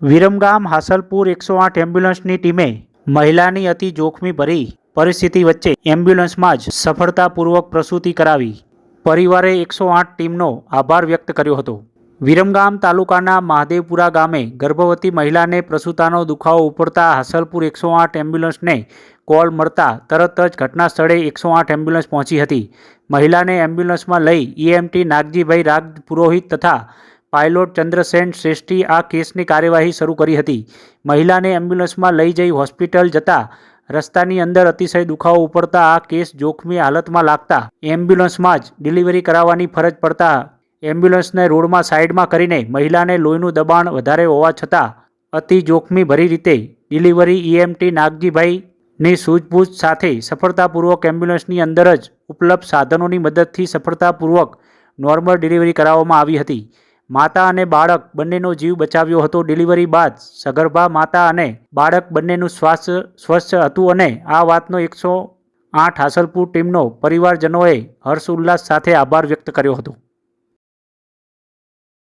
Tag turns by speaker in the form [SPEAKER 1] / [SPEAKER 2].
[SPEAKER 1] વિરમગામ હાસલપુર એકસો આઠ એમ્બ્યુલન્સની ટીમે મહિલાની અતિ જોખમી ભરી પરિસ્થિતિ વચ્ચે એમ્બ્યુલન્સમાં જ સફળતાપૂર્વક પ્રસૂતિ કરાવી. પરિવારે એકસો આઠ ટીમનો આભાર વ્યક્ત કર્યો હતો. વિરમગામ તાલુકાના મહાદેવપુરા ગામે ગર્ભવતી મહિલાને પ્રસૂતાનો દુખાવો ઉપડતા હાસલપુર એકસો આઠ એમ્બ્યુલન્સને કોલ મળતા તરત જ ઘટના સ્થળે એકસો આઠ એમ્બ્યુલન્સ પહોંચી હતી. મહિલાને એમ્બ્યુલન્સમાં લઈ ઈએમટી નાગજીભાઈ રાગ પુરોહિત તથા પાયલોટ ચંદ્રસેન શ્રેષ્ઠી આ કેસની કાર્યવાહી શરૂ કરી હતી. મહિલાને એમ્બ્યુલન્સમાં લઈ જઈ હોસ્પિટલ જતા રસ્તાની અંદર અતિશય દુખાવો ઉપડતા આ કેસ જોખમી હાલતમાં લાગતા એમ્બ્યુલન્સમાં જ ડિલિવરી કરાવવાની ફરજ પડતા એમ્બ્યુલન્સને રોડમાં સાઈડમાં કરીને મહિલાને લોહીનું દબાણ વધારે હોવા છતાં અતિ જોખમી ભરી રીતે ડિલિવરી ઈએમટી નાગજીભાઈની સૂઝબૂછ સાથે સફળતાપૂર્વક એમ્બ્યુલન્સની અંદર જ ઉપલબ્ધ સાધનોની મદદથી સફળતાપૂર્વક નોર્મલ ડિલિવરી કરાવવામાં આવી હતી. માતા અને બાળક બંનેનો જીવ બચાવ્યો હતો. ડિલિવરી બાદ સગર્ભા માતા અને બાળક બંનેનું સ્વાસ્થ્ય સ્વસ્થ હતું અને આ વાતનો એકસો આઠ હાસલપુર ટીમનો પરિવારજનોએ હર્ષ ઉલ્લાસ સાથે આભાર વ્યક્ત કર્યો હતો.